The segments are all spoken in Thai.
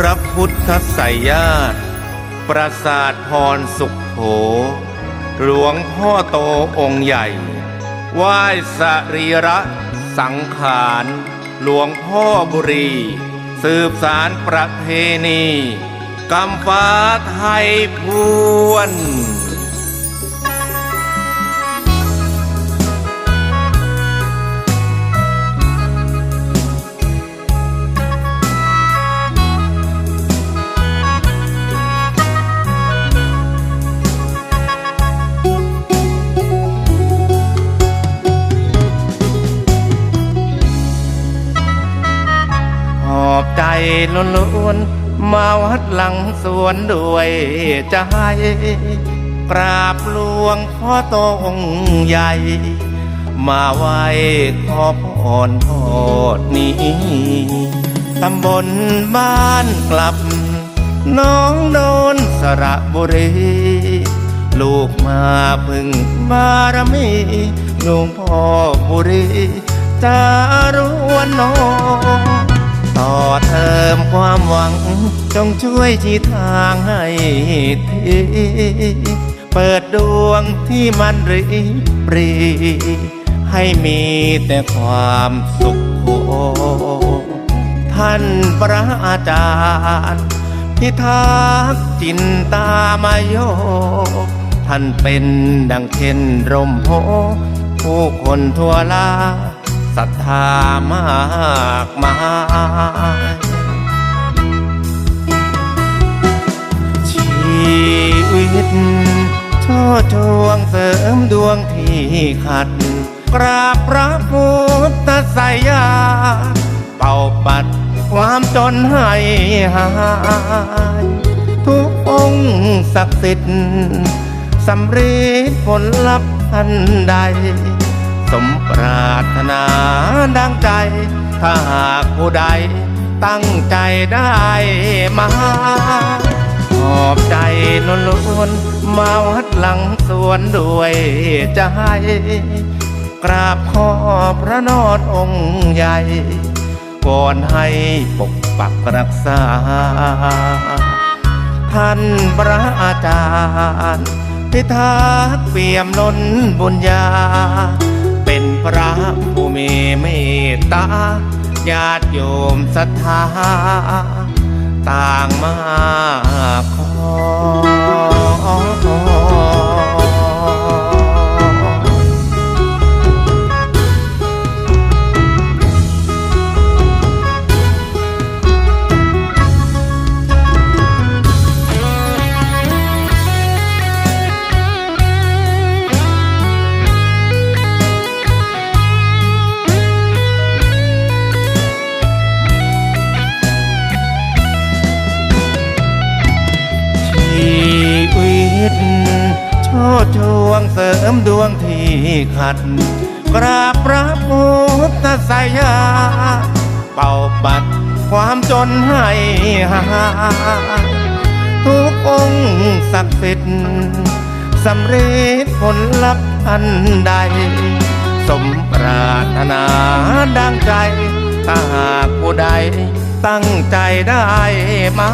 พระพุทธไสยญาติปราสาทพรสุขโข หลวงพ่อโตองค์ใหญ่ ไหว้สรีระสังขาร หลวงพ่อบุรี สืบสารประเพณีกำฟ้าไทยพวน ล้นล้วนๆมาวัดหลังสวนด้วยใจกราบหลวงพ่อโตองค์ใหญ่ มาไหว้ขอพรพอดนี้ตำบลบ้านกลับ น้องโดนสระบุรี ลูกมาพึ่งบารมีหลวงพ่อบุรีจารวนน้อง ต่อเติมความหวัง จงช่วยชี้ทางให้ทีเปิดดวงที่มันรีปรี ให้มีแต่ความสุขโท่านพระอาจารย์ พิทักษ์จินตามายโยท่านเป็นดังเช่นร่มโพผู้คนทั่วลา ศรัทธามากมายชีวิตช่อชวงเสริมดวงที่ขัด กราบพระพุทธไสยา เป่าปัดความจนให้หาย ทุกองค์ศักดิ์สิทธิ์สำเร็จผลลัพธ์ทันใด สมปรารถนาดังใจ ถ้าหากผู้ใดตั้งใจได้มาขอบใจล้นล้นมาวัดหลังสวนด้วยใจ กราบขอพระนอดองค์ใหญ่วอนให้ปกปักรักษา ท่านพระอาจารย์พิทักษ์เปี่ยมล้นบุญญา พระผู้มีเมตตาญาติโยมศรัทธา ต่างมาขอ ช่อชวงเสริมดวงที่ขัด กราบพระพุทธสยา เป่าปัดความจนให้หายทุกองค์ศักดิ์สิทธิ์สำเร็จผลลัพธ์อันใด สมปรารถนาดังใจถ้าหากผู้ใดตั้งใจได้มา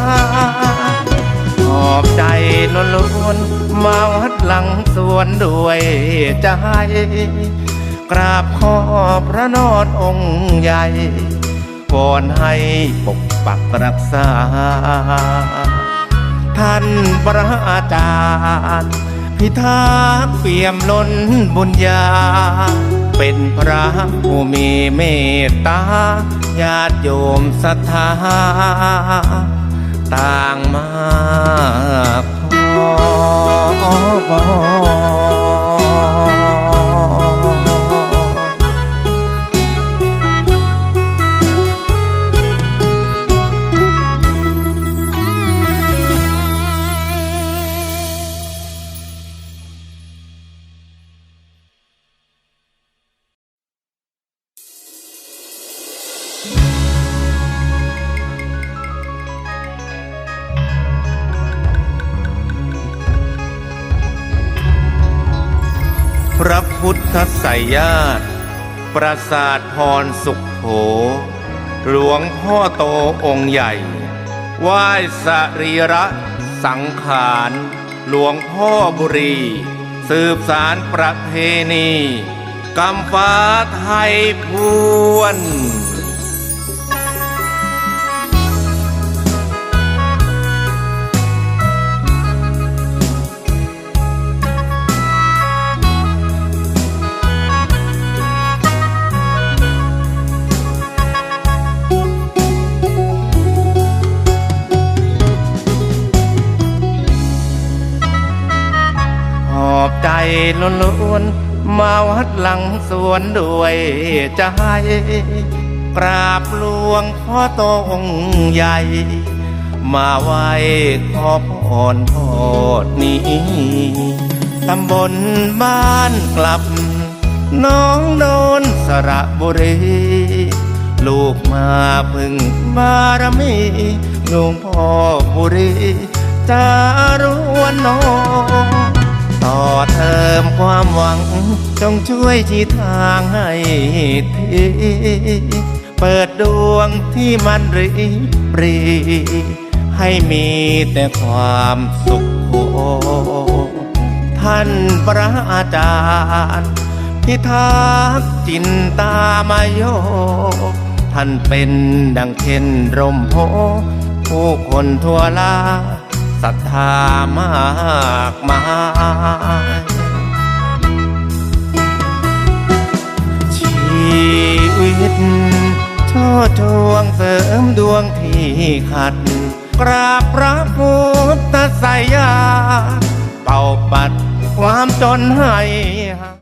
ล้นล้วนๆมาวัดหลังสวนด้วยใจ กราบขอพระนอดองค์ใหญ่วอนให้ปกปักรักษา ท่านพระอาจารย์ พิทักษ์เปี่ยมล้นบุญญา เป็นพระผู้มีเมตตาญาติโยมศรัทธา ต่างมาข อพ พุทธไสยญาติปราสาทพรสุขโข หลวงพ่อโตองค์ใหญ่ ไหว้สรีระสังขาร หลวงพ่อบุรี สืบสารประเพณีกำฟ้าไทยพวน ล้วนๆมาวัดหลังสวนด้วยใจ กราบหลวงพ่อโตองค์ใหญ่ มาไหว้ขอพรพอดนี้ตำบลบ้านกลับ น้องโดนสระบุรี ลูกมาพึ่งบารมีหลวงพ่อบุรีจารวนน้อง เติมความหวัง จงช่วยชี้ทางให้ทีเปิดดวงที่มันรีปรี ให้มีแต่ความสุขโท่านพระอาจารย์ พิทักษ์จินตามโย ท่านเป็นดังเคนร่มโพผู้คนทั่วลา ศรัทธามากมายชีวิตช่อชวงเสริมดวงที่ขัด กราบพระพุทธสยา เป่าปัดความจนให้